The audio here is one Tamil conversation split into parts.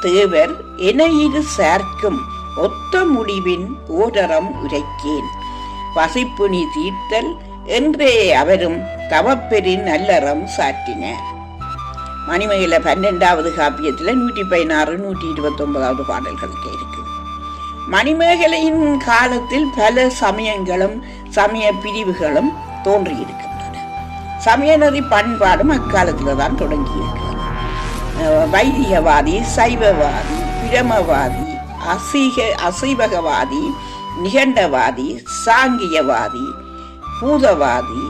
தேவர் என இரு சேர்க்கும் ஒத்த முடிவின் ஓரறம் உரைக்கேன். பசிப்புனி தீர்த்தல் என்றே அவரும் தவப்பெரின் நல்லறம் சாற்றினர் மணிமயில பன்னெண்டாவது காப்பியத்தில் நூற்றி பதினாறு நூற்றி இருபத்தொன்பதாவது பாடல்கள் பாடல்களுக்கு இருக்கு மணிமேகலையின் காலத்தில் பல சமயங்களும் சமய பிரிவுகளும் தோன்றியிருக்கின்றன. சமயநெறி பண்பாடும் அக்காலத்தில் தான் தொடங்கியிருக்கிறது. வைதிகவாதி சைவவாதி பிரமவாதி அசீக அசைவகவாதி நிகண்டவாதி சாங்கியவாதி பூதவாதி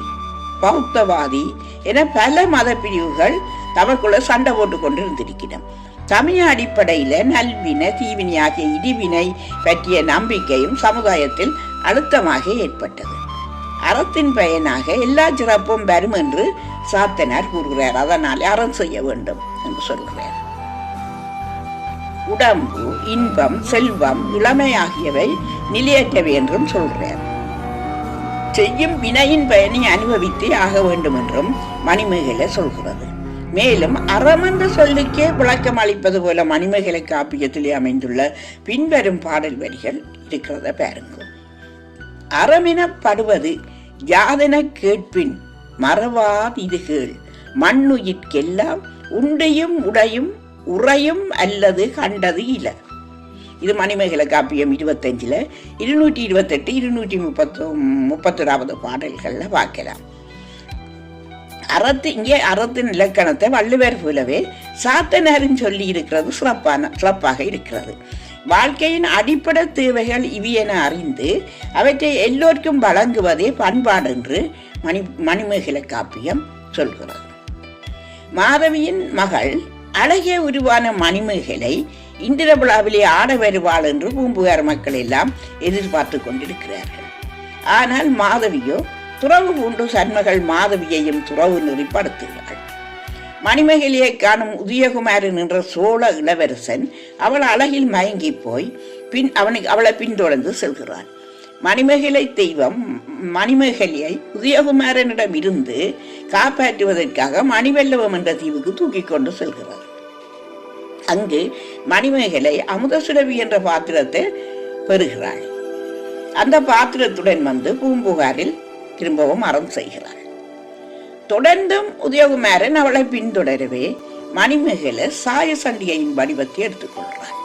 பௌத்தவாதி என பல மத பிரிவுகள் தமக்குள்ள சண்டை போட்டு கொண்டு இருந்திருக்கிறோம் சமய அடிப்படையில நல்வினை தீவினை ஆகிய இடிவினை பற்றிய நம்பிக்கையும் சமுதாயத்தில் அழுத்தமாக ஏற்பட்டது. அறத்தின் பயனாக எல்லா சிறப்பும் வரும் என்று சாத்தனார் கூறுகிறார். அதனால் அறம் செய்ய வேண்டும். என்று சொல்கிறார் உடம்பு இன்பம் செல்வம் இளமை ஆகியவை நிலையற்றவை என்றும் சொல்கிறார் செய்யும் வினையின் பயனை அனுபவித்தே ஆக வேண்டும் என்றும் மணிமேகலை சொல்கிறது. மேலும் அறம் என்ற சொல்லுக்கே விளக்கம் அளிப்பது போல மணிமேகலை காப்பியத்திலே அமைந்துள்ள பின்வரும் பாடல் வரிகள் இருக்கிறத பாருங்க அறமெனப்படுவது யாதென கேட்பின் மறவாதிது கேள் மண்ணுயிர்க்கெல்லாம் உண்டையும் உடையும் உறையும் அல்லது கண்டது இல இது மணிமேகல காப்பியம் இருபத்தஞ்சில் இருநூற்றி இருபத்தெட்டு இருநூற்றி முப்பத்து முப்பத்தொராவது பாடல்களில் பார்க்கலாம். அறத்து இங்கே அறத்தின் இலக்கணத்தை வள்ளுவர் போலவே சாத்தனாரின் சொல்லி இருக்கிறது சிறப்பான சிறப்பாக இருக்கிறது. வாழ்க்கையின் அடிப்படை தேவைகள் இவை என அறிந்து அவற்றை எல்லோருக்கும் வழங்குவதே பண்பாடு என்று மணி மணிமேகலை காப்பியம் சொல்கிறது. மாதவியின் மகள் அழகிய உருவான மணிமேகலை இந்திர விழாவிலே ஆட வருவாள் என்று பூம்புகார் மக்கள் எல்லாம் எதிர்பார்த்து கொண்டிருக்கிறார்கள். ஆனால் மாதவியோ துறவு பூண்டு சன்மகள் மாதவியையும் துறவு நெறிப்படுத்துகிறாள். மணிமேகலையை காணும் உதயகுமாரன் என்ற சோழ இளவரசன் அவள் அழகில் மயங்கி போய் பின் அவனுக்கு அவளை பின்தொடர்ந்து செல்கிறான். மணிமேகலை தெய்வம் மணிமேகலையை உதயகுமாரனிடம் இருந்து காப்பாற்றுவதற்காக மணிவெல்லவம் என்ற தீவுக்கு தூக்கி கொண்டு செல்கிறார். அங்கு மணிமேகலை அமுதசுரவி என்ற பாத்திரத்தை பெறுகிறாள். அந்த பாத்திரத்துடன் வந்து பூம்புகாரில் திரும்பவும் அறம் செய்கிறாள். தொடர்ந்தும் உதயகுமாரன் அவளை பின்தொடரவே மணிமேகலை சாய சண்டியையின் வடிவத்தை எடுத்துக்கொள்கிறாள்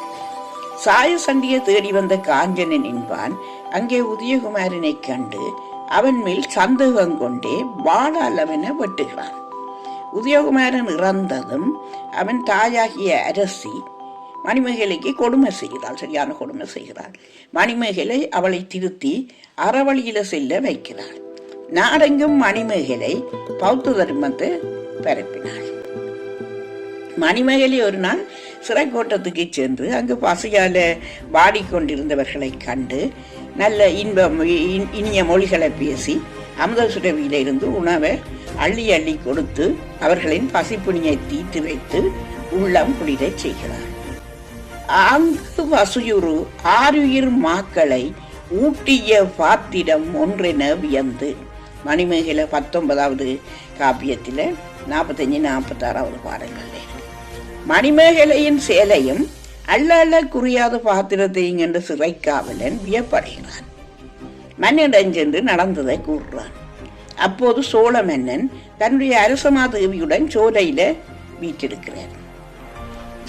சாயசண்டியை தேடி வந்த காஞ்சனன் என்பான் அங்கே உதயகுமாரனை கண்டு அவன் மேல் சந்தேகம் கொண்டே வாழாலவென வெட்டுகிறான். உதயகுமாரன் இறந்ததும் அவன் தாயாகிய அரசி மணிமேகலைக்கு கொடுமை செய்கிறாள் சரியான கொடுமை செய்கிறாள். மணிமேகலை அவளை திருத்தி அறவழியில செல்ல வைக்கிறாள். நாடெங்கும் மணிமேகலை பௌத்த தர்மத்தை பரப்பினாள். மணிமேகலை ஒரு நாள் சிறைக்கோட்டத்துக்கு சென்று அங்கு பசியால வாடிக்கொண்டிருந்தவர்களை கண்டு நல்ல இன்பம் இனிய மொழிகளை பேசி அமுத சுரவியிலிருந்து உணவை அள்ளி அள்ளி கொடுத்து அவர்களின் பசிப்புணியை தீர்த்து வைத்து உள்ளம் குளிரச் செய்கிறார். அங்கு வசுயுறு ஆறுயிர் மாக்களை ஊட்டிய பாத்திரம் ஒன்றென வியந்து மணிமேகலை பத்தொன்பதாவது காப்பியத்தில் நாற்பத்தஞ்சு நாற்பத்தாறாவது பாடல்கள் மணிமேகலையின் சேலையும் அள்ள அள்ள குறியாத பாத்திரத்தை கண்டு சிறைக்காவலன் வியப்படைகிறான். மன்னனிடம் சென்று நடந்ததை கூறுறான். அப்போது சோழ மன்னன் தன்னுடைய அரசமாதேவியுடன் சோலையில வீற்றிருக்கிறார்.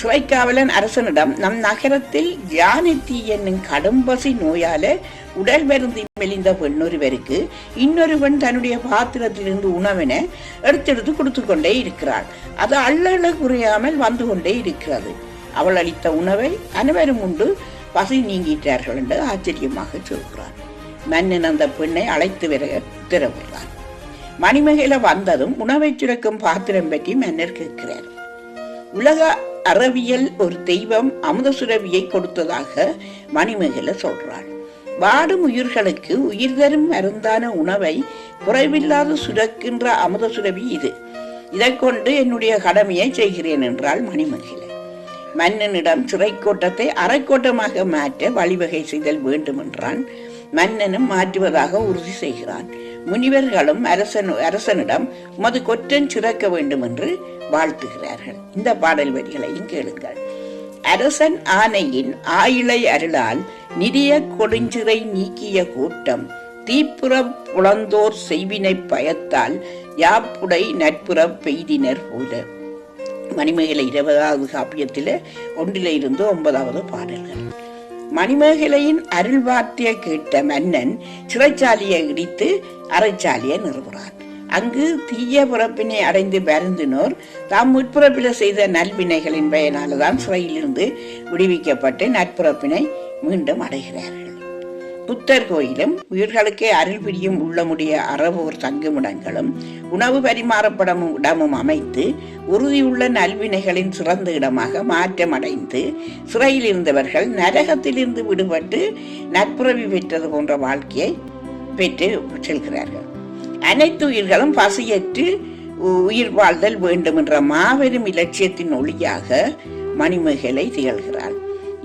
சிறைக்காவலன் அரசனிடம் நம் நகரத்தில் யானைத்தீ என்னும் கடும்பசி நோயால உடல் வருந்தி மெலிந்த பெண்ணொருவருக்கு இன்னொருவன் தன்னுடைய பாத்திரத்திலிருந்து உணவினை எடுத்தெடுத்து கொடுத்து கொண்டே இருக்கிறாள். அது அள்ளள குறையாமல் வந்து கொண்டே இருக்கிறது. அவள் அளித்த உணவை அனைவரும் உண்டு பசி நீங்கிட்டார்கள் என்று ஆச்சரியமாக சொல்கிறார். மன்னன் அந்த பெண்ணை அழைத்து வர உத்தரவிடுறான் மணிமேகலை வந்ததும் உணவை சுரக்கும் பாத்திரம் பற்றி மன்னர் கேட்கிறார். உலக அறவியல் ஒரு தெய்வம் அமுத சுரவியை கொடுத்ததாக மணிமேகலை சொல்றாள். வாடும் உயிர்களுக்கு உயிர் தரும் மருந்தான உணவை குறைவில்லாது சுரக்கின்ற அமுத சுரவி இது. இதை கொண்டு என்னுடைய கடமையை செய்கிறேன் என்றாள் மணிமேகலை. மன்னனிடம் சிறைக்கோட்டத்தை அரைக்கோட்டமாக மாற்ற வழிவகை செய்தல் வேண்டும் என்றான் மன்னனும் மாற்றுவதாக உறுதி செய்கிறான். முனிவர்களும் அரசன் அரசனிடம் உமது கொற்றன் சிறக்க வேண்டும் என்று வாழ்த்துகிறார்கள். இந்த பாடல் வரிகளையும் கேளுங்கள். அரசன் ஆணையின் ஆயிலை அருளால் நிதிய கொடுஞ்சிறை நீக்கிய கூட்டம் தீப்புற புலந்தோர் செய்வினை பயத்தால் யாப்புடை நட்புற பெய்தினர் போல. மணிமேகலை இருபதாவது காப்பியத்தில் ஒன்றில இருந்து ஒன்பதாவது பாடல்கள். மணிமேகலையின் அருள்வார்த்தையை கேட்ட மன்னன் சிறைச்சாலையை இடித்து அறைச்சாலியை நிறுவுகிறான் அங்கு தீய பிறப்பினை அடைந்து வருந்தினோர் தாம் முற்பிறப்பில் செய்த நல்வினைகளின் பயனால்தான் சிறையிலிருந்து விடுவிக்கப்பட்டு நட்புறப்பினை மீண்டும் அடைகிறார்கள். புத்தர் கோயிலும் உயிர்களுக்கே அருள் பிரியும் உள்ளமுடைய அறவோர் தங்குமிடங்களும் உணவு பரிமாறப்படும் இடமும் அமைத்து உறுதியுள்ள நல்வினைகளின் சிறந்த இடமாக மாற்றமடைந்து சிறையில் இருந்தவர்கள் நரகத்திலிருந்து விடுபட்டு நட்புறவி பெற்றது போன்ற வாழ்க்கையை பெற்று செல்கிறார்கள். அனைத்து உயிர்களும் பசியற்று உயிர் வாழ்தல் வேண்டும் என்ற மாபெரும் இலட்சியத்தின் ஒளியாக மணிமேகலை திகழ்கிறாள்.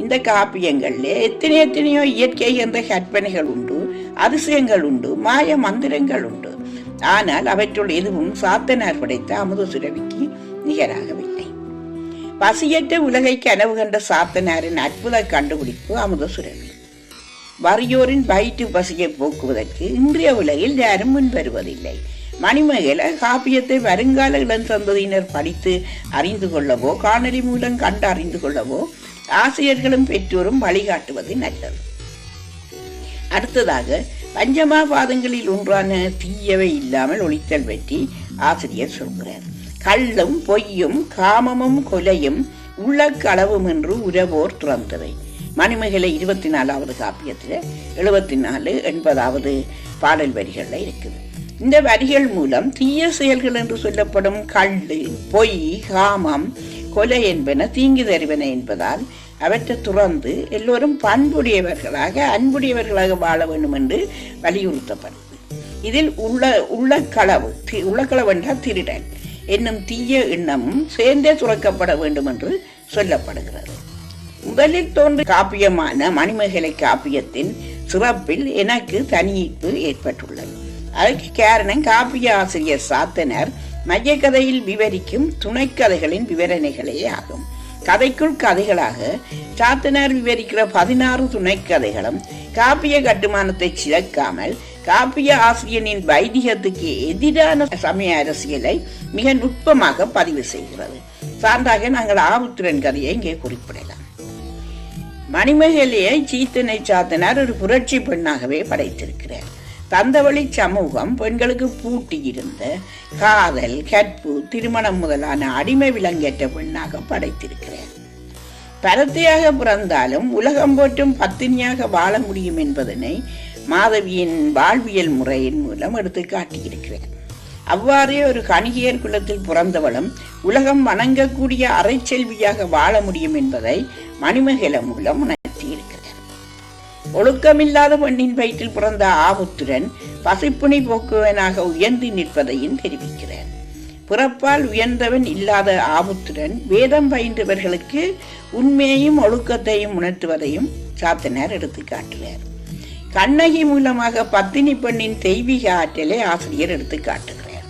இந்த காப்பியங்கள்ல எத்தனை எத்தனையோ இயற்கை என்ற கற்பனைகள் உண்டு அதிசயங்கள் உண்டு மாய மந்திரங்கள் உண்டு. ஆனால் அவற்றுள் எதுவும் சாத்தனார் படைத்த அமுத சுரவிக்கு நிகராகவில்லை. பசியற்ற உலகை கனவு கண்ட சாத்தனாரின் அற்புத கண்டுபிடிப்பு அமுத சுரவி. வறியோரின் வயிற்று பசியை போக்குவதற்கு இன்றைய உலகில் யாரும் முன் வருவதில்லை மணிமேகலை காப்பியத்தை வருங்கால இளம் சந்ததியினர் படித்து அறிந்து கொள்ளவோ காணொலி மூலம் கண்டு அறிந்து கொள்ளவோ ஆசிரியர்களும் பெற்றோரும் வழிகாட்டுவது நல்லது. அடுத்ததாக பஞ்சமா பாதங்களில் ஒன்றான தீயவை இல்லாமல் ஒழித்தல் பற்றி ஆசிரியர் சொல்கிறார். கள்ளும் பொய்யும் காமமும் கொலையும் உள்ள களவும் என்று உறவோர் துறந்தவை. மணிமகளை இருபத்தி நாலாவது காப்பியத்தில் எழுபத்தி நாலு எண்பதாவது பாடல் வரிகளில் இருக்குது. இந்த வரிகள் மூலம் தீய செயல்கள் என்று சொல்லப்படும் கள்ளு பொய் காமம் கொலை என்பன தீங்கு தருவன என்பதால் அவற்றை துறந்து எல்லோரும் பண்புடையவர்களாக அன்புடையவர்களாக வாழ வேண்டும் என்று வலியுறுத்தப்படுது. இதில் உள்ள உள்ளக்களவு தி- உள்ளக்களவு என்றால் திருடன் என்னும் தீய எண்ணமும் சேர்ந்தே துறக்கப்பட வேண்டும் என்று சொல்லப்படுகிறது. முதலில் தோன்று காப்பியமான மணிமேகலை காப்பியத்தின் சிறப்பில் எனக்கு தனியீர்ப்பு ஏற்பட்டுள்ளது. அதற்கு காரணம் காப்பிய ஆசிரியர் சாத்தனர் மையக்கதையில் விவரிக்கும் துணைக்கதைகளின் விவரணைகளே ஆகும். கதைக்குள் கதைகளாக சாத்தனார் விவரிக்கிற பதினாறு துணைக்கதைகளும் காப்பிய கட்டுமானத்தை சிதக்காமல் காப்பிய ஆசிரியனின் வைதிகத்துக்கு எதிரான சமய அரசியலை மிக நுட்பமாக பதிவு செய்கிறது. சான்றாக நாங்கள் ஆபுத்திரன் கதையை இங்கே குறிப்பிடலாம். மணிமேகலையை சீத்தனை சாத்தனார் ஒரு புரட்சி பெண்ணாகவே படைத்திருக்கிறார். தந்தவழி சமூகம் பெண்களுக்கு பூட்டியிருந்த காதல் கற்பு திருமணம் முதலான அடிமை விலங்கேற்ற பெண்ணாக படைத்திருக்கிறார். பரத்தையாக பிறந்தாலும் உலகம் போற்றும் பத்தினியாக வாழ முடியும் என்பதனை மாதவியின் வாழ்வியல் முறையின் மூலம் எடுத்து காட்டியிருக்கிறேன் அவ்வாறே ஒரு கணிகையர் குலத்தில் பிறந்தவளும் உலகம் வணங்கக்கூடிய அரைச்செல்வியாக வாழ முடியும் என்பதை மணிமகில மூலம் ஒழுக்கமில்லாத பெண்ணின் வயிற்றில் பிறந்த ஆபுத்திரன் பசிப்புணி போக்குவனாக உயர்ந்து நிற்பதையும் தெரிவிக்கிறார் பிறப்பால் உயர்ந்தவன் இல்லாத ஆபுத்திரன் வேதம் பயின்றவர்களுக்கு உண்மையையும் ஒழுக்கத்தையும் உணர்த்துவதையும் சாத்தனார் எடுத்து காட்டுகிறார் கண்ணகி மூலமாக பத்தினி பெண்ணின் தெய்வீக ஆற்றலை ஆசிரியர் எடுத்து காட்டுகிறார்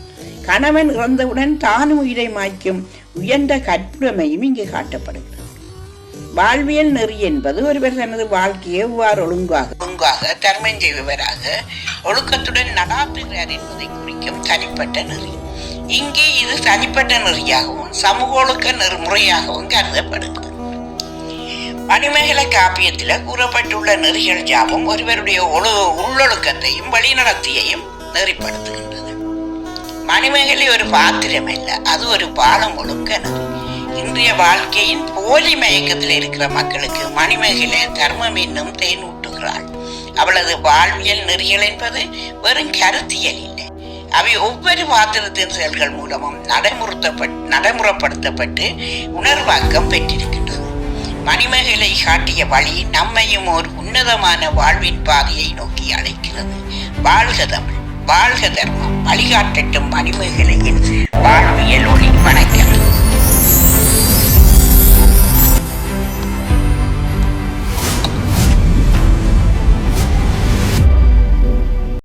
கணவன் இறந்தவுடன் தானும் உயிரை மாய்க்கும் உயர்ந்த கற்புடைமையும் இங்கு காட்டப்படுகிறது. வாழ்வியல் நெறி என்பது ஒருவர் தனது வாழ்க்கையை எவ்வாறு ஒழுங்காக ஒழுங்காக தர்மம் செய்பவராக ஒழுக்கத்துடன் நடாத்துகிறார் என்பதை குறிக்கும் தனிப்பட்ட நெறி. இங்கே இது தனிப்பட்ட நெறியாகவும் சமூக ஒழுக்க நெறிமுறையாகவும் கருதப்படுகிறது. மணிமேகலை காப்பியத்தில் கூறப்பட்டுள்ள நெறிகள் ஜாபம் ஒருவருடைய ஒழு உள்ளொழுக்கத்தையும் வழிநடத்தியையும் நெறிப்படுத்துகின்றது மணிமேகலை ஒரு பாத்திரம் அல்ல அது ஒரு பாலம் ஒழுக்க நெறி. இன்றைய வாழ்க்கையின் போலி மயக்கத்தில் இருக்கிற மக்களுக்கு மணிமேகலை தர்மம் என்னும் தேன் ஊட்டுகிறாள். அவளது வாழ்வியல் நெறிகள் என்பது வெறும் கருத்தியல் இல்லை. அவை ஒவ்வொரு பாத்திரத்தின் செயல்கள் மூலமும் நடைமுறுத்தப்பட் நடைமுறைப்படுத்தப்பட்டு உணர்வாக்கம் பெற்றிருக்கின்றது. மணிமேகலை காட்டிய வழி நம்மையும் ஒரு உன்னதமான வாழ்வின் பாதையை நோக்கி அழைக்கிறது. வாழ்க தமிழ் வாழ்க தர்மம் வழிகாட்டட்டும் மணிமேகலையின் வாழ்வியல் ஒளி. வணக்கம்.